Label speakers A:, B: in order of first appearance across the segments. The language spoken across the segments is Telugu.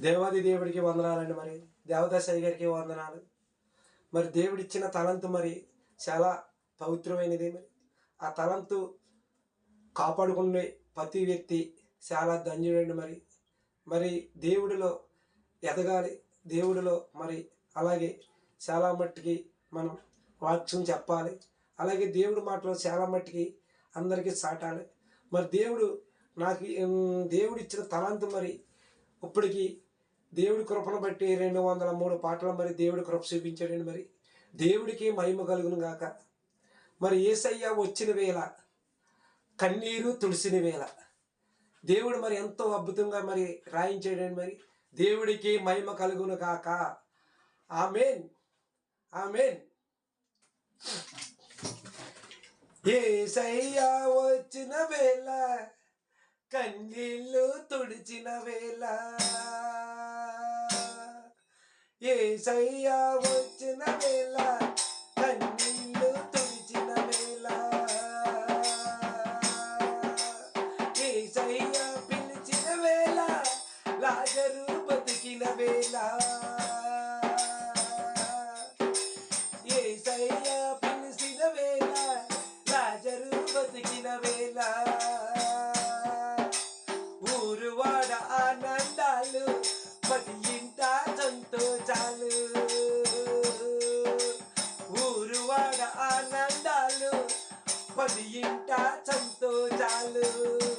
A: దేవాది దేవుడికి వందనాలండి మరి. దేవదాసాయి గారికి వందనాలు. మరి దేవుడిచ్చిన తలంతు మరి చాలా పవిత్రమైనది మరి. ఆ తలంతు కాపాడుకునే ప్రతి వ్యక్తి చాలా ధన్యుడండి మరి. మరి దేవుడిలో ఎదగాలి. దేవుడిలో మరి అలాగే చాలా మట్టుకి మనం వాక్యం చెప్పాలి. అలాగే దేవుడి మాటలో చాలా మట్టుకి అందరికీ సాటాలి. మరి దేవుడు నాకు దేవుడిచ్చిన తలంతు మరి ఇప్పటికీ దేవుడి కృపను బట్టి రెండు వందల మూడు పాటలు మరి దేవుడి కృప చూపించాడండి మరి. దేవుడికి మహిమ కలుగును గాక. మరి ఏసయ్య వచ్చిన వేళ కన్నీరు తుడిసిన వేళ దేవుడు మరి ఎంతో అద్భుతంగా మరి రాయించాడండి మరి. దేవుడికి మహిమ కలుగును గాక. ఆమెన్. ఆమెన్. ఏసయ్యా వచ్చిన వేళ కన్నీళ్ళు తుడిచిన వేళ ఏసయ్యా వచ్చిన వేళ పది ఇంట
B: చంతో చాలు.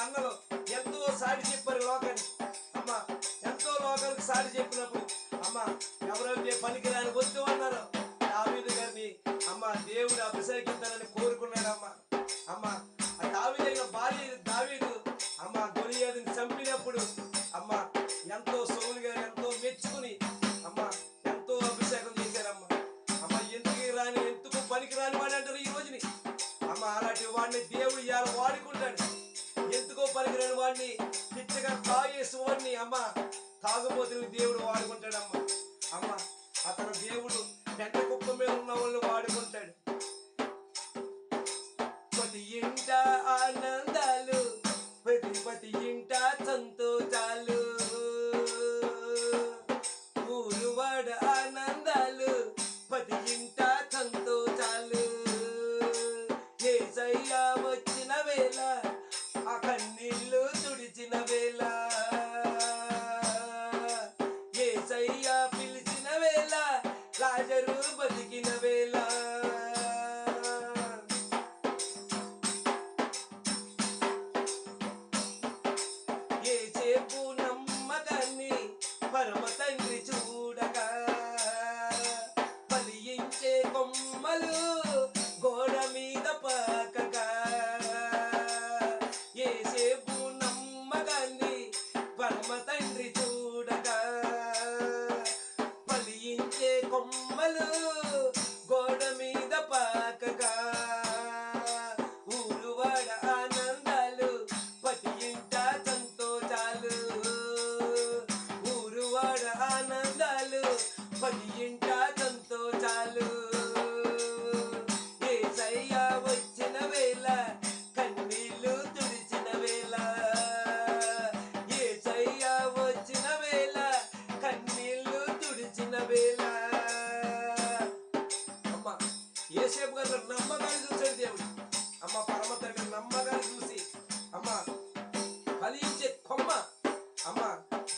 B: అన్నలు ఎంతో సాటి చెప్పారు లోకాన్ని అమ్మా ఎంతో లోకానికి సాటి చెప్పినప్పుడు అమ్మా ఎవరైతే పనికిరాని వద్దు అన్నారు. దావీదు గారిని అమ్మా దేవుడు అభిషేకించాలని కోరుకున్నాడమ్మా. అమ్మా ఆ దావీదైన భార్య దావీదు అమ్మ గొలియాదిని చంపినప్పుడు అమ్మా ఎంతో సౌలు గారు ఎంతో మెచ్చుకుని అమ్మా ఎంతో అభిషేకం చేశారమ్మా. అమ్మ ఎందుకు రాని ఎందుకు పనికి రాని వాడు అంటారు ఈ రోజుని? అమ్మ అలాంటి వాడిని దేవుడు ఇవాళ పనికిరాని పిచ్చగా తాగేసి వాడిని అమ్మ తాగుబోతుని దేవుడు వాడుకుంటాడమ్మా. అమ్మ అతను దేవుడు పెద్ద కుక్క మీద ఉన్న వాళ్ళు వాడుకుంటాడు. ప్రతి ఇంట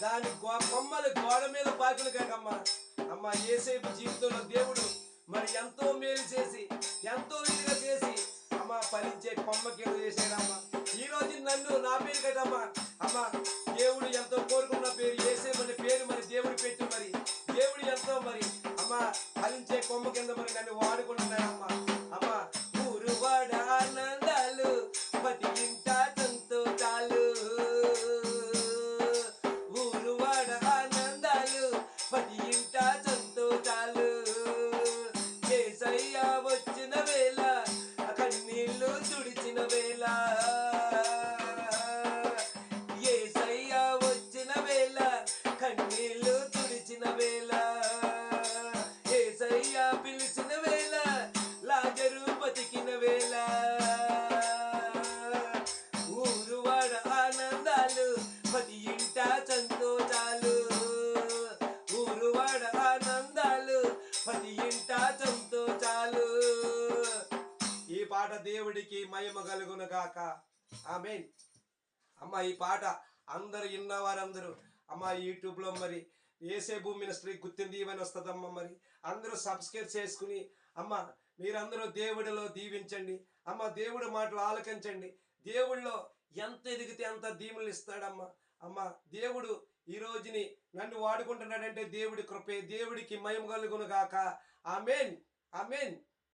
B: దాని గో- కొమ్మలు గోడ మీద పాకులు కాకమ్మా అమ్మ. ఏసేపు జీవితంలో దేవుడు మరి ఎంతో మేలు చేసి ఎంతో ఇదిగా చేసి అమ్మ ఫలించే కొమ్మ కింద ఈ రోజు నన్ను నా పేరు కదమ్మా అమ్మ దేవుడు ఎంతో కోరుకున్న పేరు ఏసేపు అనే పేరు మరి దేవుడు పెట్టు మరి. దేవుడు ఎంతో మరి అమ్మ ఫలించే కొమ్మ కింద మరి నన్ను వాడుకుంటున్నాడు దేవునికి మహిమ కలుగును గాక. ఆమె అమ్మ ఈ పాట అందరు విన్న వారందరూ అమ్మ యూట్యూబ్లో మరి ఏసే భూమి మినిస్ట్రీ గుర్తింది ఇవని వస్తుందమ్మ మరి? అందరూ సబ్స్క్రైబ్ చేసుకుని అమ్మ మీరందరూ దేవుడిలో దీవించండి. అమ్మ దేవుడి మాటలు ఆలకించండి. దేవుడిలో ఎంత ఎదిగితే అంత దీవులు ఇస్తాడమ్మ. అమ్మ దేవుడు ఈ రోజుని నన్ను వాడుకుంటున్నాడంటే దేవుడి కృపే దేవుడికి మయం కలుగును గాక. ఆమెన్. ఆమెన్.